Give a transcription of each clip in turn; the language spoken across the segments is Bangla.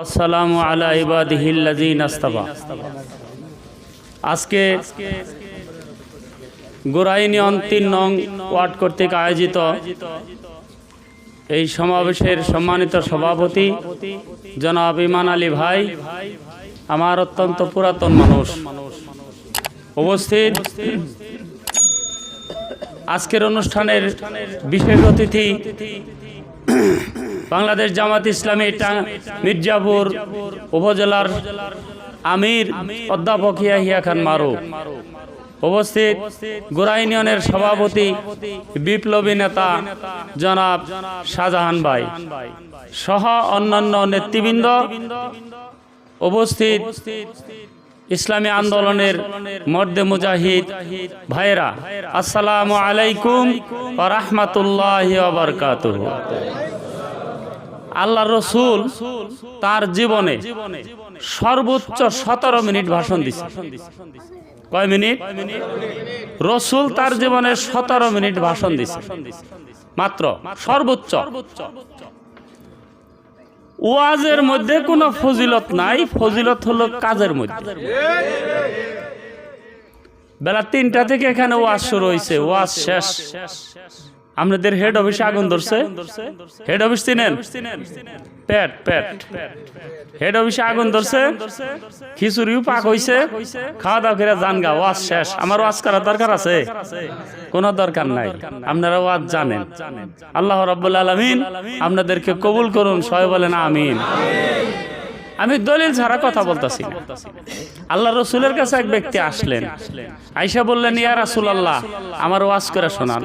আলা আজকে গোরাইনিয়ন তিন নং ওয়ার্ড কর্তৃক আয়োজিত এই সমাবেশের সম্মানিত সভাপতি জনাব ইমান আলী ভাই, আমার অত্যন্ত পুরাতন মানুষ। উপস্থিত আজকের অনুষ্ঠানের বিশেষ অতিথি বাংলাদেশ জামাত ইসলামী মির্জাপুর উপজেলার আমির অধ্যাপক ইয়াহিয়া খান মারু উপস্থিত গোড়া ইউনিয়নের সভাপতি বিপ্লবী নেতা জনাব শাহজাহান ভাই সহ অন্যান্য নেতৃবৃন্দ উপস্থিত ইসলামী আন্দোলনের মর্দে মুজাহিদ ভাইরা আসসালামু আলাইকুম রাহমাতুল্লাহি বারাকাতুহু। আল্লাহ রসুল তার জীবনে সর্বোচ্চ সতেরো মিনিট ভাষণ দিছে। কয় মিনিট? রসুল তার জীবনে সতেরো মিনিট ভাষণ দিছে। মাত্র সর্বোচ্চ। ওয়াজের মধ্যে কোনো ফজিলত নাই, ফজিলত হলো কাজের মধ্যে। বেলা তিনটা থেকে এখানে ওয়াজ শুরু হয়েছে ওয়াজ শেষ। আপনাদের হেড অফিসে আগুন ধরছে। হেড অফিস চিনেন পেট পেট হেড অফিসে আগুন ধরছে। খিচুড়িও পাক হইছে। খাওয়া দাওয়া করে জান গা ওয়াজ শেষ। আমার ওয়াজ করার দরকার আছে? কোনো দরকার নাই। আপনারা ওয়াজ জানেন। আল্লাহ রাব্বুল আলামিন আপনাদেরকে কবুল করুন সবাই বলেন আমিন। আমি দলিল ছাড়া কথা বলতেছি। আল্লাহ রসুলের কাছে এক ব্যক্তি আসলেন। আইসা বললেন ইয়া রাসুল আল্লাহ আমার ওয়াজ করে শোনান।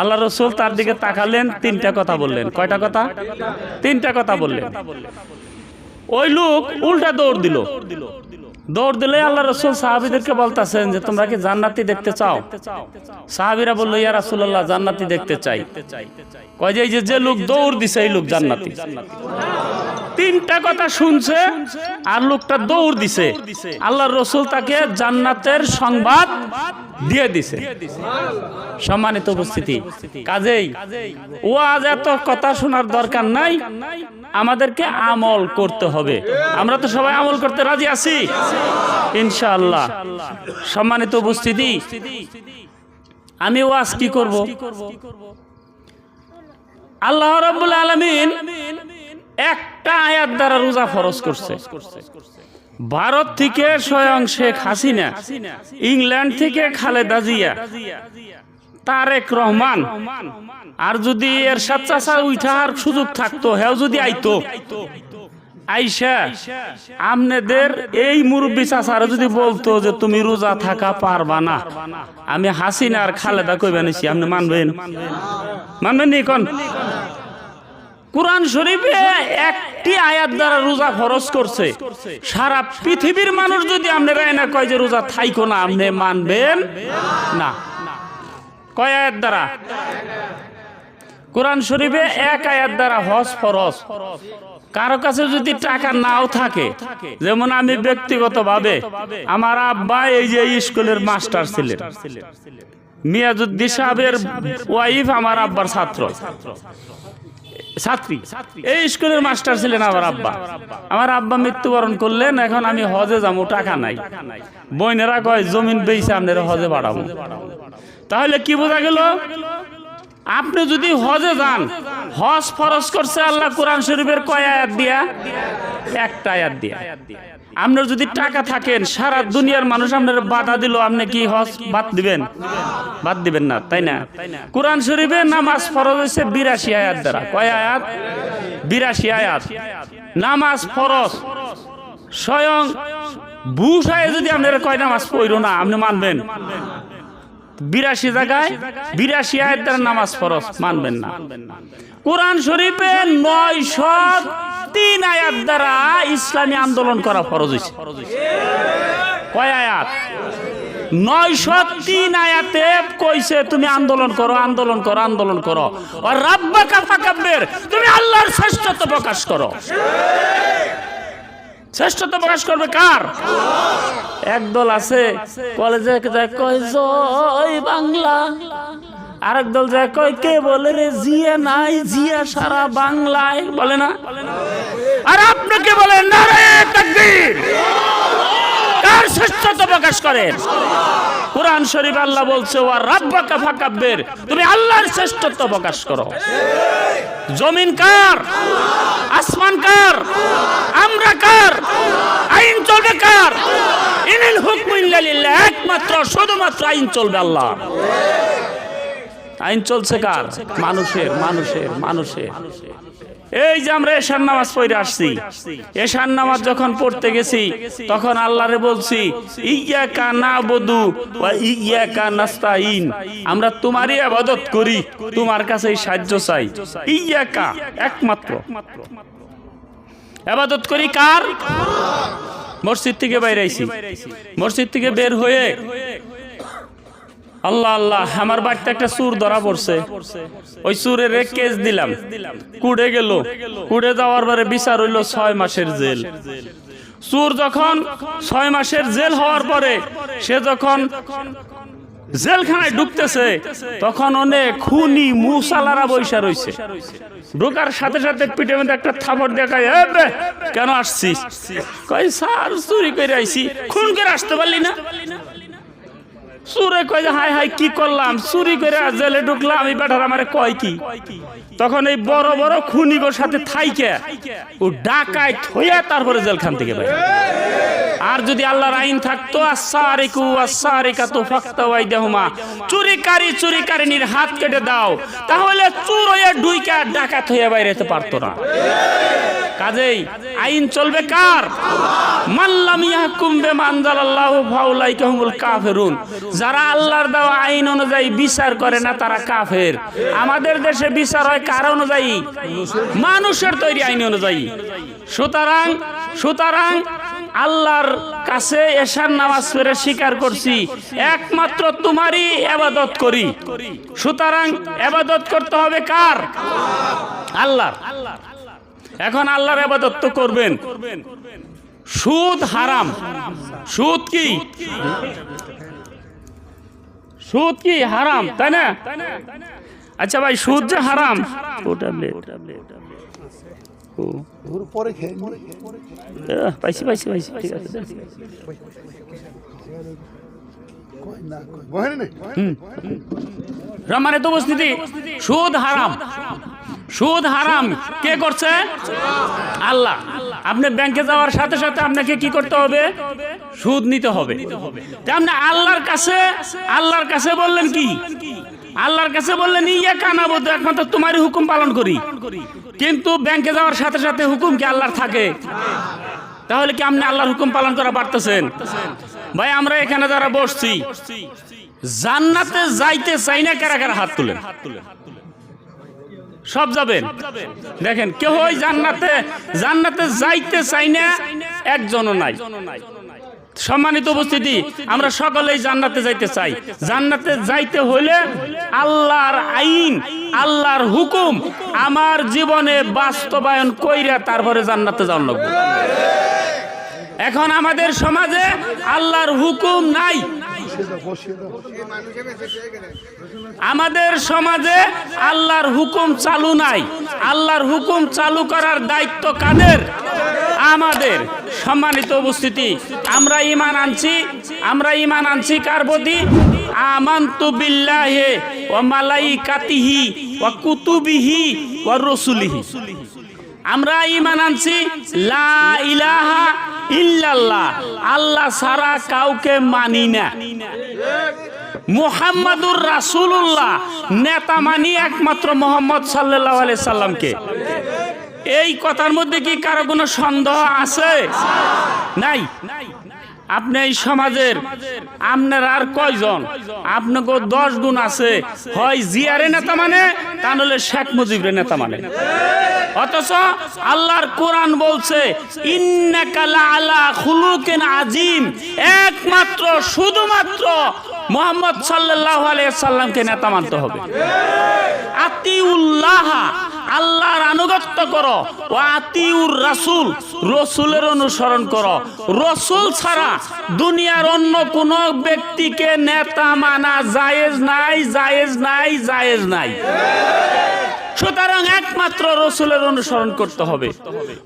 আল্লাহ রসুল তার দিকে তাকালেন, তিনটা কথা বললেন। কয়টা কথা? তিনটা কথা বললেন। ওই লোক উল্টা দৌড় দিল। দৌড় দিলে আল্লাহ রসুল সাহাবিদেরকে বলতেছেন যে, তোমরা কি জান্নাতি দেখতে চাও? সাহাবিরা বলল, ইয়া রাসুল্লাহ জান্নাতি দেখতে চাই। কয় যে যে লোক দৌড় দিছে, এই লোক জান্নাতি। তিনটা কথা শুনছে, আর লোকটা দৌড় দিছে। আল্লাহর রসুল তাকে জান্নাতের সংবাদ দিয়ে দিছে। সম্মানিত উপস্থিতি, কাজেই ওয়াজ এত কথা শোনার দরকার নাই। আমাদেরকে আমল করতে হবে। আমরা তো সবাই আমল করতে রাজি আছি। ইনশাআল্লাহ। সম্মানিত উপস্থিতি, আমি ওয়াজ কি করব? আল্লাহ রাব্বুল আলামিন একটা আয়াত দ্বারা রোজা ফরজ করছে। ভারত থেকে স্বয়ং শেখ হাসিনা, ইংল্যান্ড থেকে খালেদা জিয়া, তারেক রহমান, আর যদি এর সাথে চাষা উঠার সুযোগ থাকতো, হেও যদি আইতো আইসা, আমনেদের এই মুরব্বী চাষারা যদি বলতো যে তুমি রোজা থাকা পারবা না, আমি হাসিনা আর খালেদা কইবা নিছি, আপনি মানবেন? মানবেন নি কোন? কোরআন শরীফে একটি আয়াত দ্বারা রোজা ফরজ করছে। সারা পৃথিবীর মানুষ যদি আপনারা না কয় যে রোজা থাইকো না, আপনি মানবেন না। কয় আয়াত দ্বারা? কোরআন শরীফে এক আয়াত দ্বারা হজ ফরজ। কারও কাছে যদি টাকা নাও থাকে যেমন আমি ব্যক্তিগতভাবে আমার আব্বা এই যে স্কুলের মাস্টার ছিলেন। মিয়াজুদ্দিন সাহেবের ওয়াইফ আমার আব্বার ছাত্র। ছাত্রী। এই স্কুলের মাস্টার ছিলেন আমার আব্বা। আমার আব্বা মৃত্যুবরণ করলেন এখন আমি হজে যাব টাকা নাই। বইনেরা কয় জমিন বেইছে আপনারা হজে বাড়াবো। তাহলে কি বোঝা গেল? আপনি যদি হজে যান, হজ ফরজ করছে আল্লাহ কোরআন শরীফের কয় আয়াত দিয়া? একটা আয়াত দিয়া। আপনার যদি টাকা থাকেন, সারা দুনিয়ার মানুষ আপনার বাধা দিল, আপনি কি হজ বাদ দিবেন? বাদ দিবেন না, তাই না? কোরআন শরীফে নামাজ ফরজ হয়েছে বিরাশি আয়াত দ্বারা। কয় আয়াত? বিরাশি আয়াত। নামাজ ফরজ। স্বয়ং বুসায় যদি আপনারা কয় নামাজ পড়ো না, আপনি মানবেন। বিরাশি জায়গায় বিরাশি আয়াত দ্বারা নামাজ ফরজ, মানবেন না। কোরআন শরীফে নয়শো তিন আয়াত দ্বারা ইসলামী আন্দোলন করা ফরজ হয়েছে। কয় আয়াত? নয়শো তিন আয়াতে কইছে, তুমি আন্দোলন করো আন্দোলন করো আন্দোলন করো। আর রাব্বা কাফা কাব্যের তুমি আল্লাহর শ্রেষ্ঠত্ব প্রকাশ করো। শ্রেষ্ঠত্ব প্রকাশ করবে কার? একদল আছে, কলেজে যায় কয়, জয় বাংলা। আরেক দল যায় কয় কে বলে রে জিয়া নাই, জিয়া সারা বাংলায়। বলে না? আর আপনাকে বলে নারে তাকবীর। কার শ্রেষ্ঠত্ব প্রকাশ করেন কোরআন শরীফ আল্লাহ বলছে, ওয়া রাব্বাকা ফাকাব্বির। তুমি আল্লাহর শ্রেষ্ঠত্ব প্রকাশ করো। জমিন কার? আসমান কার? আমরা কার? আইন চলবে কার? ইনিল হুকমু ইল্লা লিল্লাহ, একমাত্র শুধুমাত্র আইন চলবে আল্লাহ। আইন চলছে কার? মানুষের মানুষের মানুষের। এই যে আমরা এশার নামাজ পড়ে আসছি। এশার নামাজ যখন পড়তে গেছি তখন আল্লাহরে বলছি ইয়া কা না বধু ইয়া কা নাস্তাইন আমরা তোমারই আবাদত করি তোমার কাছে সাহায্য চাই। ইয়া কা একমাত্র। আবাদত করি কার? মসজিদ থেকে বাইরে আইছি। মসজিদ থেকে বের হয়ে আল্লাহ আল্লাহ, আমার বাড়িতে একটা চুর ধরা পড়ছে। ওই চুরের কেস দিলাম। কুড়ে গেল। কুড়ে যাওয়ার পরে বিচার হইল ছয় মাসের জেল। চুর যখন ছয় মাসের জেল হওয়ার পরে সে যখন জেলখানায় ঢুকতেছে, তখন অনেক খুনি মুসালারা বৈশা রইছে। ঢোকার সাথে সাথে পিঠে মধ্যে একটা থাপড় দেখায় কেন আসছিস? কই স্যার, চুরি করে আইছি। খুন করে আসতে পারলি না? চুরে কয় হাই হাই, কি করলাম? চুরি করে জেলে ঢুকলাম আমি বেটার আমারে কয় কি? তখন এই বড় বড় খুনিগোর সাথে থাইকে, ও ডাকায় থইয়া তারপরে জেলখান থেকে বাইরে আর যদি আল্লাহর আইন থাকতো আসারিকু আসারিকা তো ফাক্তা ওয়াইদাহুমা। চুরিকারী, চুরিকারিনীর হাত কেটে দাও, তাহলে চুর হয়ে ডুইকা ডাকাত হয়ে বাইরে যেতে পারতো না। কাজেই আইন চলবে কার? মাল্লাম ইয়াহকুম বিমা আনজালাল্লাহু ফাউলাইকা হুমুল কাফিরুন। যারা আল্লাহর দেওয়া আইন অনুযায়ী বিচার করে না, তারা কাফের। আমাদের দেশে বিচার হয় কার অনুযায়ী? মানুষের তৈরি আইন অনুযায়ী। সুতরাং সুতরাং আল্লাহর কাছে এশার নামাজ পড়ে স্বীকার করছি, একমাত্র তোমারই আবাদত করি। সুতরাং আবাদত করতে হবে কার? আল্লাহর। এখন আল্লাহর আবাদত তো করবেন। সুদ হারাম। সুদ কি? সুদ কি হারাম তাই না? আচ্ছা ভাই সুদ যে হারাম ওটা পাইছি পাইছি পাইছি ঠিক আছে। রমানের উপস্থিতি। সুদ হারাম। সুদ হারাম। কে করছে? আল্লাহ। আপনি ব্যাংকে যাওয়ার সাথে সাথে আপনাকে কি করতে হবে? সুদ নিতে হবে। তা আপনি আল্লাহর কাছে আল্লাহর কাছে বললেন কি? আল্লাহর কাছে বললেন, ইয়া কানাবো একমাত্র তোমারই হুকুম পালন করি। কিন্তু ব্যাংকে যাওয়ার সাথে সাথে হুকুম কি আল্লাহর থাকে? তাহলে কি আপনি আল্লাহর হুকুম পালন করা পারতেছেন? ভাই, আমরা এখানে যারা বসছি, জান্নাতে যাইতে চাই না, কারা কারা হাত তুলেন? সব যাবেন? দেখেন কেউ জান্নাতে জান্নাতে যাইতে চাই না, একজনও নাই। সম্মানিত উপস্থিতি, আমরা সকলেই জান্নাতে যাইতে চাই। জান্নাতে যাইতে হলে আল্লাহর আইন, আল্লাহর হুকুম আমার জীবনে বাস্তবায়ন কইরা তারপরে জান্নাতে যাওয়ার লাগবে। এখন আমাদের সমাজে আল্লাহর হুকুম নাই। আমাদের সমাজে আল্লাহর হুকুম চালু নাই। আল্লাহর হুকুম চালু করার দায়িত্ব কাদের? আমাদের। সম্মানিত উপস্থিতি, আমরা ইমান আনছি। আমরা ইমান আনছি কার প্রতি? আমান্তু বিল্লাহে ও মালাই কাতিহি ও কুতুবিহি ও রসুলিহি। আমরা ইমান আনছি, লা ইলাহা ইল্লাল্লাহ। আল্লাহ সারা কাউকে মানি না। মুহাম্মাদুর রাসূলুল্লাহ, নেতা মানি একমাত্র মোহাম্মদ আলাইহি সাল্লামকে। এই কথার মধ্যে কি কারও কোনো সন্দেহ আছে? নাই। আপনি এই সমাজের, আপনার আর কয়জন? আপনাকে দশ গুণ আছে। হয় জিয়ারে নেতা মানে তা নাহলে শেখ মুজিবের নেতা মানে। অথচ আল্লাহর কোরআন বলছে আজিম একমাত্র, শুধুমাত্র মোহাম্মদ সাল্লাল্লাহু আলাইহি সাল্লামকে নেতা মানতে হবে। আতিউল্লাহ আল্লাহর আনুগত্য করো। ও আতিউর রাসুল, রসুলের অনুসরণ করো। রসুল ছাড়া দুনিয়ার অন্য কোন ব্যক্তিকে নেতা মানা জায়েজ নাই জায়েজ নাই জায়েজ নাই। সুতরাং একমাত্র রসুলের অনুসরণ করতে হবে।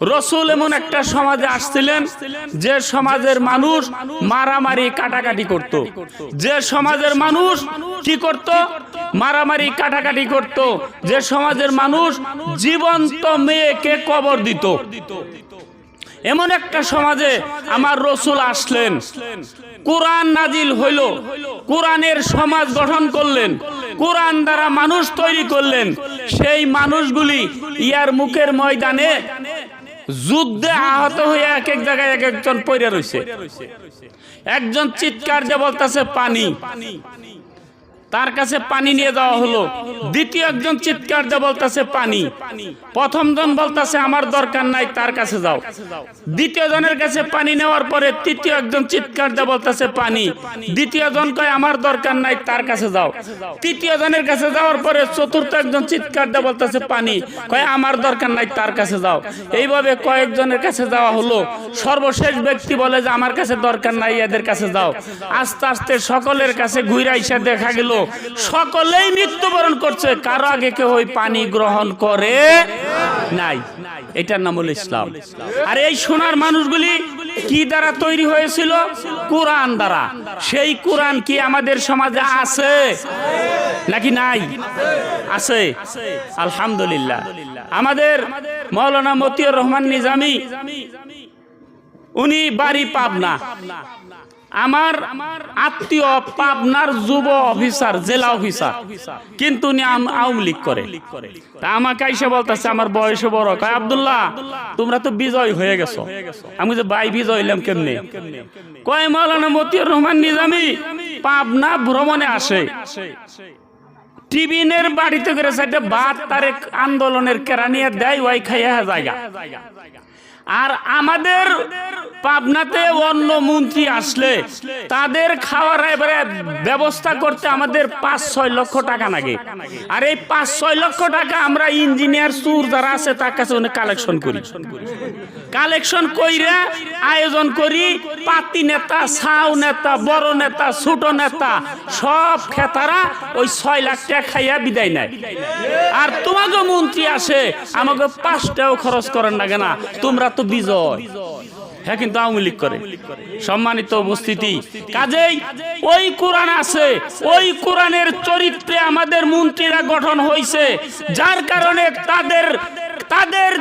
রসুল এমন একটা সমাজে আসছিলেন, যে সমাজের মানুষ মারামারি কাটাকাটি করত। যে সমাজের মানুষ কি করত? মারামারি কাটাকাটি করত। যে সমাজের মানুষ জীবন্ত মেয়েকে কবর দিত। এমন একটা সমাজে আমার রসুল আসলেন। কোরআন নাজিল হইল। কোরআনের সমাজ গঠন করলেন। কোরআন দ্বারা মানুষ তৈরি করলেন। সেই মানুষগুলি ইয়ার মুখের ময়দানে যুদ্ধে আহত হয়ে এক এক জায়গায় এক একজন পড়ে রয়েছে একজন চিৎকার যে বলতেছে, পানি। তার কাছে পানি নিয়ে যাওয়া হলো। দ্বিতীয় একজন চিৎকার দিয়ে বলতেছে, পানি। প্রথম জন বলতেছে, আমার দরকার নাই, তার কাছে যাও। দ্বিতীয় জনের কাছে পানি নেওয়ার পরে তৃতীয় একজন চিৎকার দিয়ে বলতেছে, পানি। দ্বিতীয় জন কয়, আমার দরকার নাই, তার কাছে যাও। তৃতীয় জনের কাছে যাওয়ার পরে চতুর্থ একজন চিৎকার দিয়ে বলতেছে, পানি। কয়, আমার দরকার নাই, তার কাছে যাও। এইভাবে কয়েকজনের কাছে যাওয়া হলো। সর্বশেষ ব্যক্তি বলে যে, আমার কাছে দরকার নাই, এদের কাছে যাও। আস্তে আস্তে সকলের কাছে ঘুরে দেখা গেল সকলেই মৃত্যুবরণ করছে। কারও আগে কেউ ওই পানি গ্রহণ করে নাই। এটার নাম হলো ইসলাম। আর এই সোনার মানুষগুলি কি দ্বারা তৈরি হয়েছিল? কোরআন দ্বারা। সেই কোরআন কি আমাদের সমাজে আছে নাকি নাই? আছে। আলহামদুলিল্লাহ। আমাদের মৌলানা মতিউর রহমান নিজামী, উনি বাড়ি পাবনা। আমার আত্মীয় পাবনার যুব অফিসার, জেলা অফিসার, কিন্তু উনি আওয়ামী লীগ করে। তা আমাকে এসে বলতেছে, আমার বয়স বড়। কয়, আব্দুল্লাহ, তোমরা তো বিজয় হয়ে গেছো। আমি যে বাই বিজয় হইলাম কেমনে? কয় মাওলানা মতিউর রহমান নিজামি, পাবনা ভ্রমণে আসে। টিবিনের বাড়িতে করে সাইডে বাদ তারেক আন্দোলনের কেরানিয়া দেয় ওই খাইয়া জায়গা। আর আমাদের পাবনাতে অন্য মন্ত্রী আসলে, তাদের খাওয়ার এবারে ব্যবস্থা করতে আমাদের পাঁচ ছয় লক্ষ টাকা লাগে আর এই পাঁচ ছয় লক্ষ টাকা আমরা ইঞ্জিনিয়ার সুর যারা আছে তার কাছে কালেকশন করি। কালেকশন কইরা আয়োজন করি, পাতি নেতা সাউ নেতা, বড় নেতা, ছোট নেতা, সব খেতারা ওই ছয় লাখ টাকা খাইয়া বিদায় নেয়। আর তোমাকে মন্ত্রী আসে আমাকে পাঁচটাও খরচ করেন না কেনা, তোমরা তো বিজয়। হ্যাঁ কিন্তু আওয়ামী লীগ করে। সম্মানিত উপস্থিতি, কাজেই ওই কোরআন আছে, ওই কোরআনের চরিত্রে আমাদের মন্ত্রীরা গঠন হয়েছে যার কারণে তাদের তাদের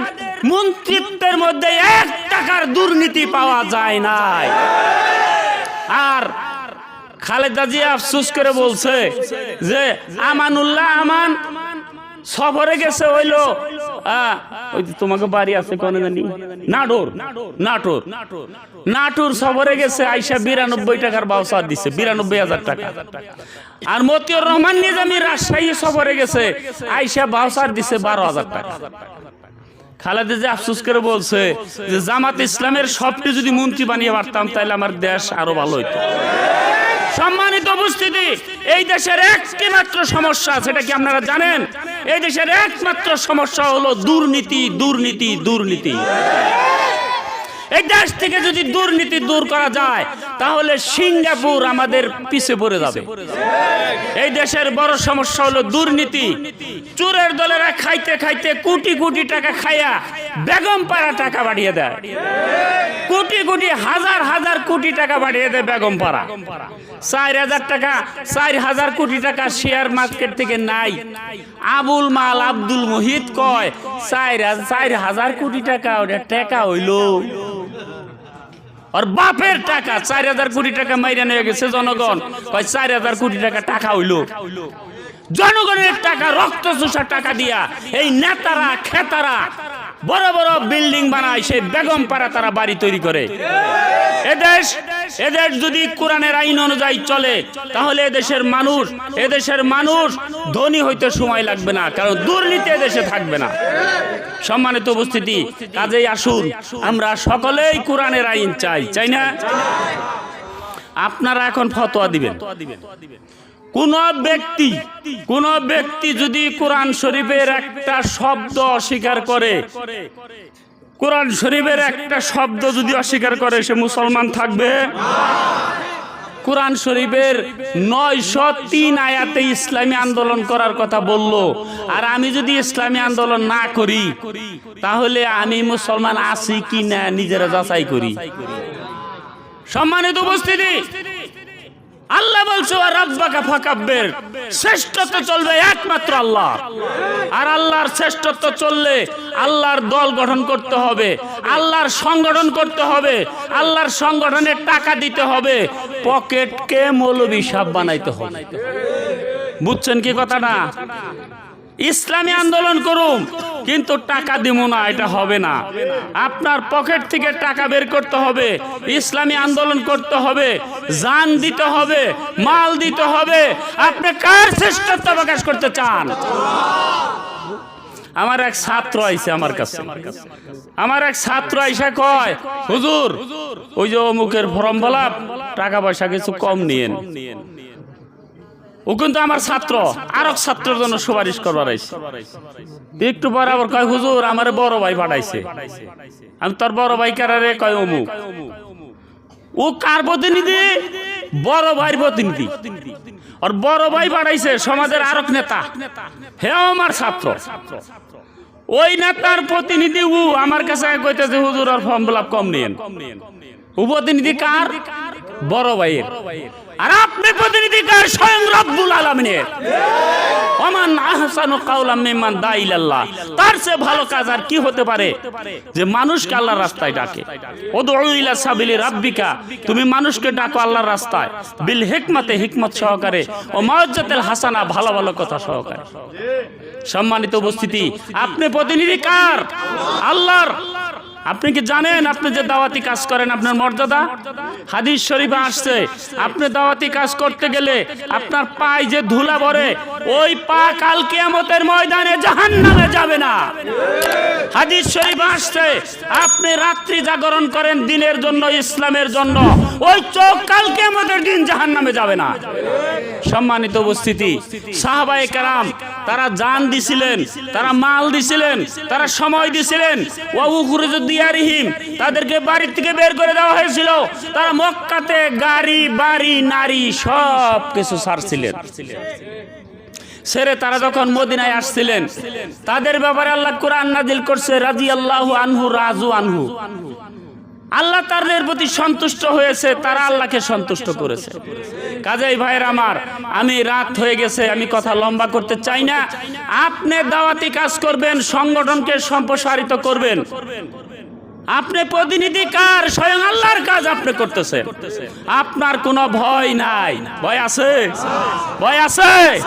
মন্ত্রিত্বের মধ্যে এক টাকার দুর্নীতি পাওয়া যায় নাই। আর খালেদা জিয়া আফসুস করে বলছে যে, আমানুল্লাহ আমান সফরে গেছে হইল ওই তোমাকে বাড়ি আছে কোন জানি। নাটোর। নাটোর। নাটোর সফরে গেছে আইসা বিরানব্বই টাকার বাউসার দিছে বিরানব্বই হাজার টাকা। আর মতিউর রহমান নিজামী রাজশাহী সফরে গেছে আইসা বাউসার দিছে বারো হাজার টাকা। খালেদা যে আফসোস করে বলছে যে জামাত ইসলামের সবটি যদি মন্ত্রী বানিয়ে পারতাম তাহলে আমার দেশ আরও ভালো হইতো। সম্মানিত উপস্থিতি, এই দেশের একমাত্র মাত্র সমস্যা সেটা কি আপনারা জানেন? এই দেশের একমাত্র সমস্যা হলো দুর্নীতি দুর্নীতি দুর্নীতি। এই দেশ থেকে যদি দুর্নীতি দূর করা যায়, তাহলে সিঙ্গাপুর আমাদের পিছে পড়ে যাবে। এই দেশের বড় সমস্যা হলো দুর্নীতি। চোরের দলেরা খাইতে খাইতে কোটি কোটি টাকা খাইয়া বেগম পাড়া টাকা বাড়িয়ে দেয়। কোটি কোটি হাজার হাজার কোটি টাকা বাড়িয়ে দেয় বেগম পাড়া। চার হাজার টাকা, চার হাজার কোটি টাকা শেয়ার মার্কেট থেকে নাই। আবুল মাল আব্দুল মোহিত কয়, চার চার হাজার কোটি টাকা, ওটা টাকা হইল। আর বাপের টাকা, চার হাজার কোটি টাকা মাইরা নিয়ে গেছে জনগণ। কয়, চার হাজার কোটি টাকা টাকা হইল। জনগণের টাকা, রক্ত চোষা টাকা দিয়া এই নেতারা, খেতারা বড় বড় বিল্ডিং বানায় সেই বেগম পাড়া তারা বাড়ি তৈরি করে। এদেশ এদেশ যদি কোরআনের আইন অনুযায়ী চলে, তাহলে এদেশের মানুষ এদেশের মানুষ ধনী হইতে সময় লাগবে না, কারণ দুর্নীতি এদেশে থাকবে না। সম্মানিত উপস্থিতি, কাজেই আসুন, আমরা সকলেই কোরআনের আইন চাই চাই না? আপনারা এখন ফতোয়া দিবেন। কোন ব্যক্তি কোন ব্যক্তি যদি কোরআন শরীফের একটা শব্দ অস্বীকার করে, কোরআন শরীফের একটা শব্দ যদি অস্বীকার করে, সে মুসলমান থাকবে? কোরআন শরীফের নয়শো তিন আয়াতে ইসলামী আন্দোলন করার কথা বলল। আর আমি যদি ইসলামী আন্দোলন না করি, তাহলে আমি মুসলমান আছি কি না, নিজেরা যাচাই করি। সম্মানিত উপস্থিতি আল্লাহ বলছো আর রাব্বাকা ফাকাব্বের। শ্রেষ্ঠত্ব চলবে একমাত্র আল্লাহ। আর আল্লাহর শ্রেষ্ঠত্ব চললে আল্লাহর দল গঠন করতে হবে, আল্লাহর সংগঠন করতে হবে, আল্লাহর সংগঠনে টাকা দিতে হবে, পকেটকে মৌলবি সাপ বানাইতে হবে। বুঝছেন কি কথাটা? ইসলামী আন্দোলন করুন, কিন্তু টাকা দিব না, এটা হবে না। আপনার পকেট থেকে টাকা বের করতে হবে, ইসলামী আন্দোলন করতে হবে, জান দিতে হবে, মাল দিতে হবে। আপনি কার শ্রেষ্ঠত্ব প্রকাশ করতে চান? আমার এক ছাত্র আইছে আমার কাছে। আমার এক ছাত্র আইসা কয়, হুজুর, ওই যে অমুকের ফর্ম বলা টাকা পয়সা কিছু কম নিয়েন। ও কিন্তু আমার ছাত্র। আর এক ছাত্রের জন্য সুপারিশ করবার আইছে। একটু পরে আবার কয়, হুজুর, আমার বড় ভাই পাঠাইছে। আমি তোর বড় ভাই কারারে কয়, অমুক। ও কার প্রতিনিধি? বড় ভাইয়ের প্রতিনিধি। আর বড় ভাই পাঠাইছে সমাজের আরক নেতা। হে আমার ছাত্র। ওই নেতার প্রতিনিধি ও আমার কাছে কইতেছে, হুজুর, আর ফর্ম ফিল কম নিয়েন। ও প্রতিনিধি কার? বড় ভাইয়ের। আর আপনি প্রতিনিধি কার স্বয়ং রব্বুল আলামিনের। ওমান আহসানু কাওলাম মিম্মান দাইলাল্লাহ। তার চেয়ে ভালো কাজ আর কি হতে পারে? যে মানুষকে আল্লাহর রাস্তায় ডাকে। ওদউ ইলা সাবিলি রাব্বিকা। তুমি মানুষকে ডাকো আল্লাহর রাস্তায়। বিল হিকমতে হিকমত সহকারে। ও মাওয়াজ্জাতুল হাসানা, ভালো ভালো কথা সহকারে। সম্মানিত উপস্থিতি, আপনি প্রতিনিধি কার আল্লাহর আপনি কি জানেন আপনি যে দাওয়াতি কাজ করেন আপনার মর্যাদা? হাদিস শরীফে আসছে, আপনি দাওয়াতি কাজ করতে গেলে আপনার পায়ে যে ধুলা ভরে ওই পা কাল কিয়ামতের ময়দানে জাহান্নামে যাবে না। হাদিস শরীফে আসছে, আপনি রাত্রি জাগরণ করেন দিনের জন্য, ইসলামের জন্য, ওই চোখ কাল কিয়ামতের দিন জাহান্নামে যাবে না। সম্মানিত উপস্থিতি, সাহাবায়ে কারাম, তারা জান দিছিলেন, তারা মাল দিছিলেন, তারা সময় দিছিলেন। দিয়ারিহিম তাদেরকে বাড়ি থেকে বের করে দেওয়া হয়েছিল। তারা মক্কাতে গাড়ি, বাড়ি, নারী সব কিছু ছাড়ছিলেন সেরে তারা যখন মদিনায় আসছিলেন, তাদের ব্যাপারে আল্লাহ কোরআন নাজিল করছে রাজি আল্লাহ আনহু, রাজু আনহু। আল্লাহ তাদের প্রতি সন্তুষ্ট হয়েছে, তারা আল্লাহকে সন্তুষ্ট করেছে। কাজেই ভাইয়ের আমার, আমি রাত হয়ে গেছে, আমি কথা লম্বা করতে চাই না। আপনি দাওয়াতি কাজ করবেন, সংগঠনকে সম্প্রসারিত করবেন। আপনি প্রতিনিধি কার? স্বয়ং আল্লাহর কাজ আপনি করতেছেন। আপনার কোনো ভয় নাই। ভয় আছে? ভয় আছে?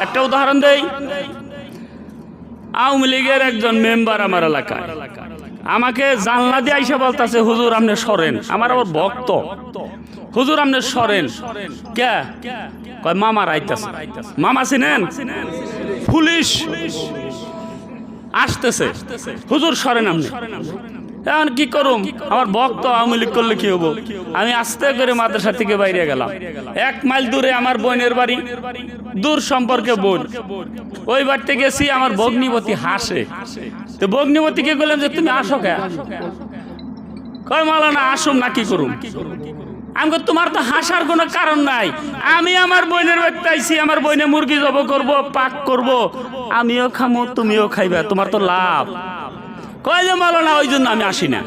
একটা উদাহরণ দেই। আওয়ামী লীগের একজন মেম্বার আমার এলাকায়। আমাকে জানলা দিয়ে আইসা বলতেছে, হুজুর, আপনি সরেন। আমার আবার ভক্ত। হুজুর, আপনি সরেন। কে? কয় মামার আইতাছে মামা চিনেন? পুলিশ। আসতেছে। হুজুর, সরেন আপনি। এখন কি করুম? আমার ভক্ত আওয়ামী লীগ করলে কি হব? আমি আস্তে করে মাদ্রাসা থেকে বাইরে গেলাম। এক মাইল দূরে আমার বোনের বাড়ি, দূর সম্পর্কে বোন। ওই বাড়িতে গেছি, আমার ভগ্নিপতি হাসে। তো ভগ্নিপতিকে বললাম যে, তুমি আসো কে? কয় মালানা আসুম না, কি করুম? আমি তোমার তো হাসার কোনো কারণ নাই। আমি আমার বোনের বাড়িতে আইছি, আমার বোনে মুরগি জব করব, পাক করব। আমিও খামো, তুমিও খাইবা, তোমার তো লাভ। কয় যে না, ওই জন্য আমি আসি না।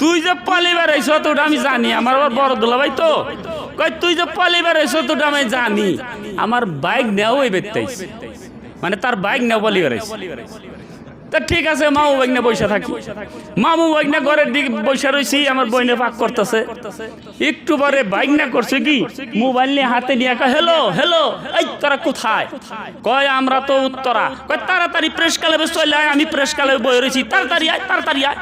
তুই যে পালি বেড়াইছ তোটা আমি জানি। আমার আবার বড় দুলাভাই তো। কয়, তুই যে পালি বেড়াইছ তোটা আমি জানি। আমার বাইক নেও ওই বেতাইস মানে তার বাইক নেও পালি আইস তা ঠিক আছে, মামু বাইকনে বসে থাকি। মামু বাইকনে ঘরের দিকে বসে রয়েছি আমার বইনে পাক করতেছে। একটু পরে বাইক না করছে কি? মোবাইল নিয়ে হাতে নিয়ে একা হ্যালো হ্যালো এই তোরা কোথায়? কয়, আমরা তো উত্তরা। কয়, তাড়াতাড়ি প্রেস ক্লাবে চলে আয়, আমি প্রেস ক্লাবে বই রয়েছি তাড়াতাড়ি আয় তাড়াতাড়ি আয়।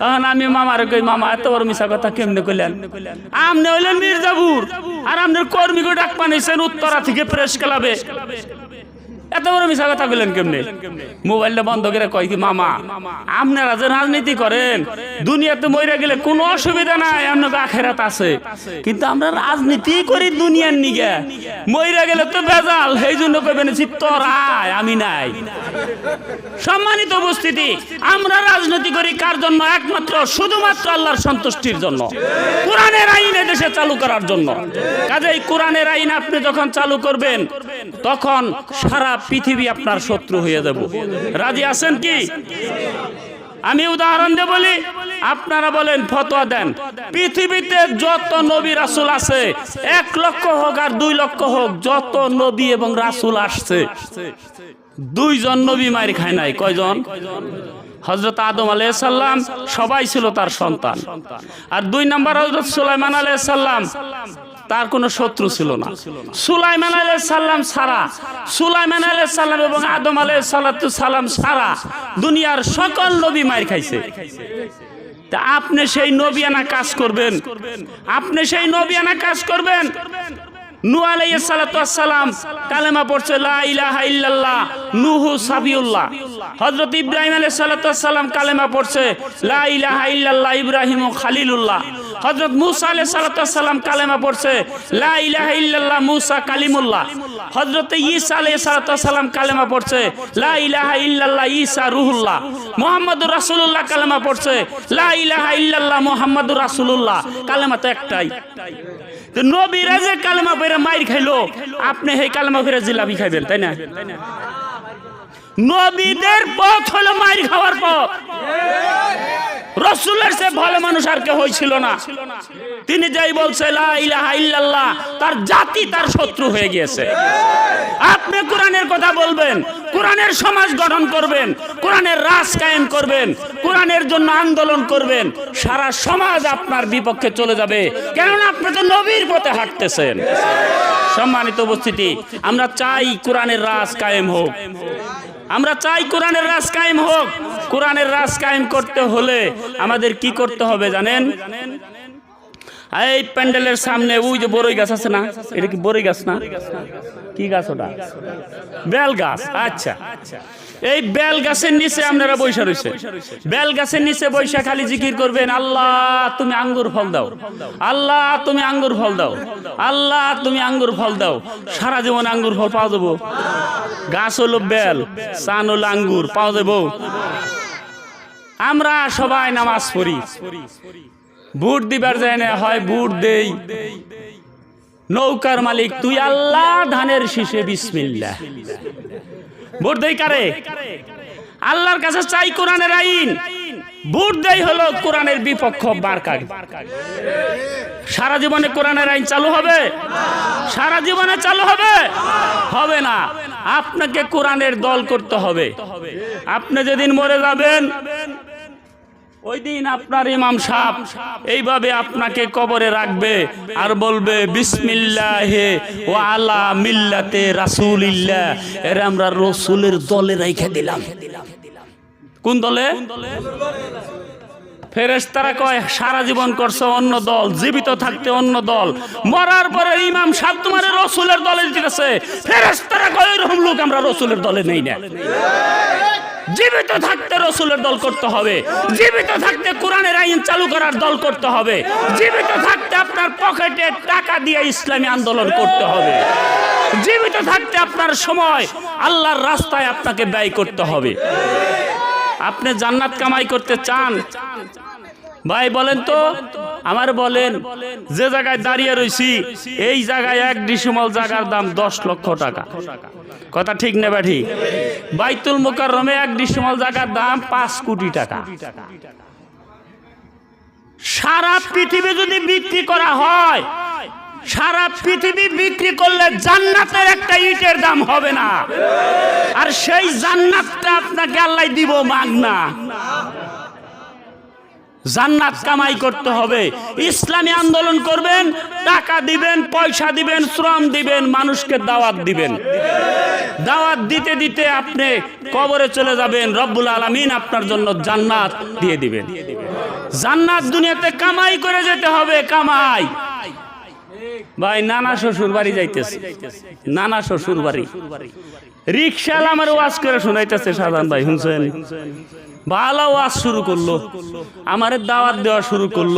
তখন আমি মামার কই, মামা, এত বড় মিশা কথা কেমনে কইলেন? আমনে হইলেন মির্জাপুর। আর আপনার কর্মীকে ডাক পানিয়েছেন উত্তরা থেকে প্রেস ক্লাবে এত বড় মিশা কথা বললেন কেমনে? মোবাইলটা বন্ধ করে কয় কি, মামা, আপনারা যে রাজনীতি করেন, দুনিয়াতে মরে গেলে কোনো অসুবিধা নাই আপনাকে আখেরাত আছে। কিন্তু আমরা রাজনীতি করি দুনিয়ার নিগে। মরে গেলে তো বেজাল সেই জন্য কইবেন তোর আয়, আমি নাই। সম্মানিত উপস্থিতি, আমরা রাজনীতি করি কার জন্য? একমাত্র, শুধুমাত্র আল্লাহর সন্তুষ্টির জন্য। কোরআনের আইন দেশে চালু করার জন্য। কাজেই কোরআনের আইন আপনি যখন চালু করবেন, তখন সারা পৃথিবী আপনার শত্রু হয়ে যাব। রাজি আছেন কি? আমি উদাহরণ দিয়ে বলি, আপনারা বলেন, ফতোয়া দেন। পৃথিবীতে যত নবী রাসূল আছে, এক লক্ষ হোক আর দুই লক্ষ হোক, যত নবী এবং রাসূল আসছে, দুইজন নবী মায়ের খায় নাই। কয়জন? হজরত আদম আলাইসাল্লাম সবাই ছিল তার সন্তান। আর দুই নম্বর হজরত সুলাইমান আলাইসাল্লাম তার কোনো শত্রু ছিল না। সুলাইমান আলাইসাল্লাম সারা। সুলাইমান আলাইসাল্লাম এবং আদম আলাইসাল্লাতু সালাম সারা দুনিয়ার সকল নবী মায়ের খাইছে। তা আপনি সেই নবিয়ানা কাজ করবেন। আপনি সেই নবিয়ানা কাজ করবেন। নূহ আলাইহিস সালাতু সালাম কালেমা পড়ছে ইল্লাল্লাহ, নূহু সাবিউল্লাহ। হযরত ইব্রাহিম আলাইহিস সালাতু কালেমা পড়ছে, লা ইলাহা ইল্লাল্লাহ, ইব্রাহিম খালিলুল্লাহ। হযরত মূসা আলাইহিস সালাতু কালেমা পড়ছে, লা ইলাহা ইল্লাল্লাহ, মূসা কালিমুল্লাহ। হযরত ঈসা আলাইহিস সালাতু সালাম কালেমা পড়ছে, লা ইলাহা ইল্লাল্লাহ, ঈসা রুহুল্লাহ। মুহাম্মদুর রাসূলুল্লাহ কালেমা পড়ছে, লা ইলাহা ইল্লাল্লাহ, মুহাম্মাদুর রাসূলুল্লাহ। কালেমা তো একটাই। তো নবীরা যে কালেমা পড়ে মাইর খাইলো। আপনি সেই কালেমা পড়ে জিলাপি খাইবেন, তাই না? নবীদের পথ হলো মাইর খাওয়ার পথ। রসুলের সে ভালো মানুষ আর কেউ হয়েছিল না। তিনি যাই বলছে ইল্লাল্লাহ তার জাতি তার শত্রু হয়ে গিয়েছে। আপনি কোরআনের কথা বলবেন, কোরআনের সমাজ গঠন করবেন, কোরআনের রাজ কায়েম করবেন, কোরআনের জন্য আন্দোলন করবেন, সারা সমাজ আপনার বিপক্ষে চলে যাবে। কেননা আপনি তো নবীর পথে হাঁটতেছেন। সম্মানিত উপস্থিতি, আমরা চাই কোরআনের রাজ কায়েম হোক। আমরা চাই কোরআনের রাজ কায়েম হোক। কোরআনের রাজ কায়েম করতে হলে আমাদের কি করতে হবে জানেন? এই প্যান্ডেলের সামনে ওই যে বড়ই গাছ আছে না, এটা কি বড়ই গাছ না? কি গাছ ওটা? বেল গাছ আচ্ছা। এই বেল গাছের নিচে আপনারা বৈশা রয়েছে। বেল গাছের নিচে বৈশা খালি জিকির করবেন, আল্লাহ, তুমি আঙ্গুর ফল দাও। আল্লাহ, তুমি আঙ্গুর ফল দাও। আল্লাহ, তুমি আঙ্গুর ফল দাও। সারা জীবন আঙ্গুর ফল পাওয়া যাব। গাছ হলো বেল, চান হলো আঙ্গুর, পাওয়া যাব। আমরা সবাই নামাজ পড়ি। বুট দিবার যায় না হয় বুট দেই। নৌকার মালিক তুই আল্লাহ ধানের শীষে বিসমিল্লা ভোট দেই কারে? আল্লাহর কাছে চাই কোরআনের আইন। ভোট দেই হলো কোরআনের বিপক্ষ বারকারি সারা জীবনে কোরআনের আইন চালু হবে? সারা জীবনে চালু হবে? হবে না। আপনাকে কোরআনের দল করতে হবে। আপনি যেদিন মরে যাবেন ওই আপনার ইমাম সাহেব এইভাবে আপনাকে কবরে রাখবে আর বলবে, বিসমিল্লাহে ও আলা মিল্লাতে রাসূলিল্লাহ। এর আমরা রসুলের দলে রেখে দিলাম। কোন দলে? ফেরেশতারা কয়, সারা জীবন করছে অন্য দল, জীবিত থাকতে অন্য দল। মরার পরে ইমাম সাহেব তোমার রসুলের দলে দিতেছে। ফেরেশতারা কয়, এরকম লোক আমরা রসুলের দলে নেই না। জীবিত থাকতে রসুলের দল করতে হবে। জীবিত থাকতে কোরআনের আইন চালু করার দল করতে হবে। জীবিত থাকতে আপনার পকেটে টাকা দিয়ে ইসলামী আন্দোলন করতে হবে। জীবিত থাকতে আপনার সময় আল্লাহর রাস্তায় আপনাকে ব্যয় করতে হবে। আপনি জান্নাত কামাই করতে চান? ভাই, বলেন তো, আমার বলেন, যে জায়গায় দাঁড়িয়ে রয়েছি এই জায়গায় এক ডিসিমল জায়গার দাম দশ লক্ষ টাকা। কথা ঠিক নেবা ঠিক বাইতুল মোকাররমে এক ডিসিমল জায়গার দাম পাঁচ কোটি টাকা। সারা পৃথিবী যদি বিক্রি করা হয় সারা পৃথিবী বিক্রি করলে জান্নাতের একটা ইটের দাম হবে না। আর সেই জান্নাতটা আপনাকে আল্লাহ দিব মাগনা। জান্নাত কামাই করতে হবে। ইসলামী আন্দোলন করবেন, টাকা দিবেন, পয়সা দিবেন, শ্রম দিবেন, মানুষকে দাওয়াত দিবেন। দাওয়াত দিতে দিতে আপনি কবরে চলে যাবেন, রব্বুল আলামিন আপনার জন্য জান্নাত দিয়ে দিবেন। জান্নাত দুনিয়াতে কামাই করে যেতে হবে, কামাই। ভাই, নানা শ্বশুর বাড়ি যাইতেছে। নানা শ্বশুর বাড়ি। রিক্সাল আমার ওয়াজ করে শোনাইতেছে সাধারণ ভাই, শুনছেন? ভালো ওয়াজ শুরু করল। আমার দাওয়াত দেওয়া শুরু করল।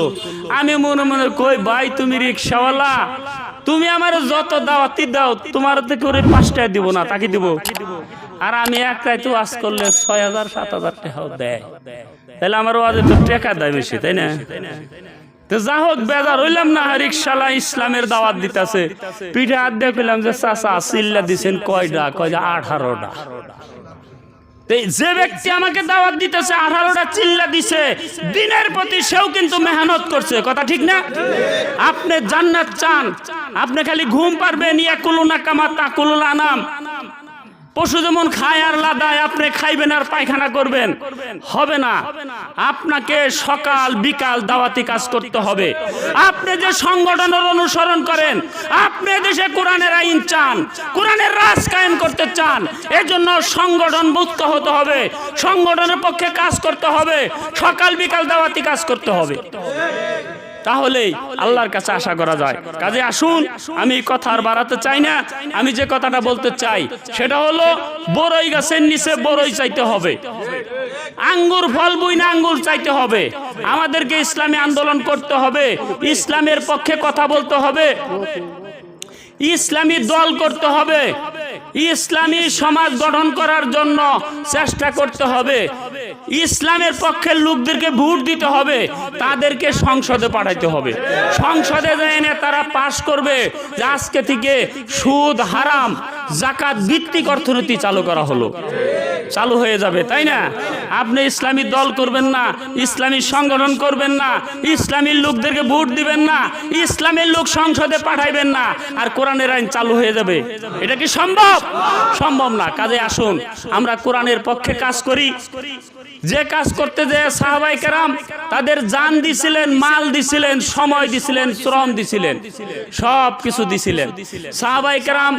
আমি মনে মনে কই, ভাই, তুমি রিক্সাওয়ালা তুমি আমার যত দাওয়াতি দাও, তোমার থেকে করে পাঁচটায় দিব না, তাকে দিব। আর আমি এক রাইতে ওয়াজ করলে ছয় হাজার, সাত হাজার টাকাও দেয়। তাহলে আমার ওয়াজে তো টাকা দেয় বেশি, তাই না? তো যা হোক, বেজার হইলাম না রিক্সালা ইসলামের দাওয়াত দিতেছে। পিঠে হাত দিয়ে কইলাম যে, চাচা, চিল্লা দিছেন কয়টা কয় যে আঠারোটা যে ব্যক্তি আমাকে দাওয়াত দিতেছে আঠারোটা চিল্লা দিছে, দিনের প্রতি সেও কিন্তু মেহনত করছে। কথা ঠিক না? আপনি জান্নাত চান, আপনি খালি ঘুম পারবেন ইয়াকুলু না কামা তাকুলু আনাম। পশু যেমন খায় আর লাদায়, আপনি খাইবেন আর পায়খানা করবেন। হবে না। আপনাকে সকাল, বিকাল দাওয়াতি কাজ করতে হবে। আপনি যে সংগঠনের অনুসরণ করেন, আপনি দেশে কোরআনের আইন চান, কোরআনের রাজ কায়েম করতে চান, এজন্য সংগঠন মুক্ত হতে হবে। সংগঠনের পক্ষে কাজ করতে হবে। সকাল, বিকাল দাওয়াতি কাজ করতে হবে। তাহলেই আল্লাহর কাছে আশা করা যায়। কাজে আসুন আমি কথা আর বাড়াতে চাই না। আমি যে কথাটা বলতে চাই সেটা হলো বড়ই গাছের নিচে বড়ই চাইতে হবে। আঙ্গুর ফল বই না আঙ্গুর চাইতে হবে। আমাদেরকে ইসলামী আন্দোলন করতে হবে। ইসলামের পক্ষে কথা বলতে হবে। ইসলামী দল করতে হবে। ইসলামী সমাজ গঠন করার জন্য চেষ্টা করতে হবে। ইসলামের পক্ষের লোকদেরকে ভোট দিতে হবে, তাদেরকে সংসদে পাঠাইতে হবে। সংসদে এনে তারা পাশ করবে যে আজকে থেকে সুদ, হারাম, জাকাত ভিত্তিক অর্থনীতি চালু করা হলো। চালু হয়ে যাবে, তাই না? আপনি ইসলামী দল করবেন না, ইসলামী সংগঠন করবেন না ইসলামীর লোকদেরকে ভোট দিবেন না ইসলামের লোক সংসদে পাঠাইবেন না, আর কোরআনের আইন চালু হয়ে যাবে। এটা কি সম্ভব? সম্ভব না। কাজে আসুন, আমরা কোরআনের পক্ষে কাজ করি। যে কাজ করতে যে সাহাবাই কেরাম, তাদের জান দিছিলেন, মাল দিছিলেন, সময় দিছিলেন, শ্রম দিছিলেন, সব কিছু দিছিলেন। সাহাবাই কেরাম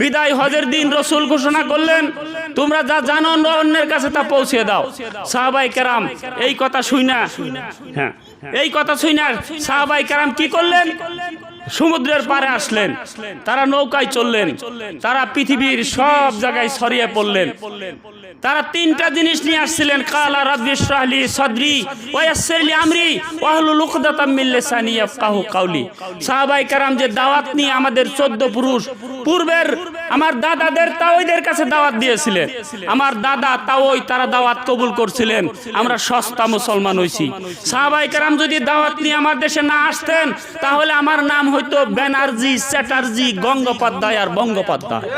বিদায় হজের দিন রসুল ঘোষণা করলেন, তোমরা যা জানো অন্যের কাছে তা পৌঁছে দাও। সাহাবাই কেরাম এই কথা শুই না। হ্যাঁ। এই কথা শুই না। সাহাবাই কেরাম কি করলেন? সমুদ্রের পারে আসলেন। তারা নৌকায় চললেন। তারা পৃথিবীর সব জায়গায় ছড়িয়ে পড়লেন। তারা তিনটা জিনিস নিয়ে আসছিলেন। কালা রাব্বি ইশরাহলি সদরি, ওয়া ইয়াসসিরলি আমরি ওয়াহলুল উকদাতাম মিন লিসানি ইয়াফকাহু কাওলি। সাহাবায়ে কেরাম যে দাওয়াত নিয়ে আমাদের 14 পুরুষ, পূর্বের আমার দাদাদের তাওইদের কাছে দাওয়াত দিয়েছিলেন। আমার দাদা তাওই তারা দাওয়াত কবুল করছিলেন। আমরা সস্তা মুসলমান হইছি। সাহাবায়ে কেরাম যদি দাওয়াত নিয়ে আমার দেশে না আসতেন, তাহলে আমার নাম হইতো ব্যানার্জি, চ্যাটার্জি, গঙ্গোপাধ্যায় আর বঙ্গোপাধ্যায়।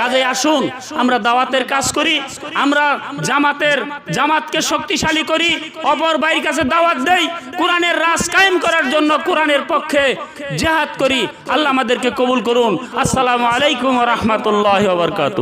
কাজে আসুন, আমরা দাওয়াতের কাজ করি। আমরা জামাতের জামাতকে শক্তিশালী করি, অপর ভাইয়ের কাছে দাওয়াত দেই, কোরআনের রাস কায়েম করার জন্য কোরআনের পক্ষে জেহাদ করি। আল্লাহ আমাদেরকে কবুল করুন। আসসালামু আলাইকুম রহমতুল্লাহ বরকাত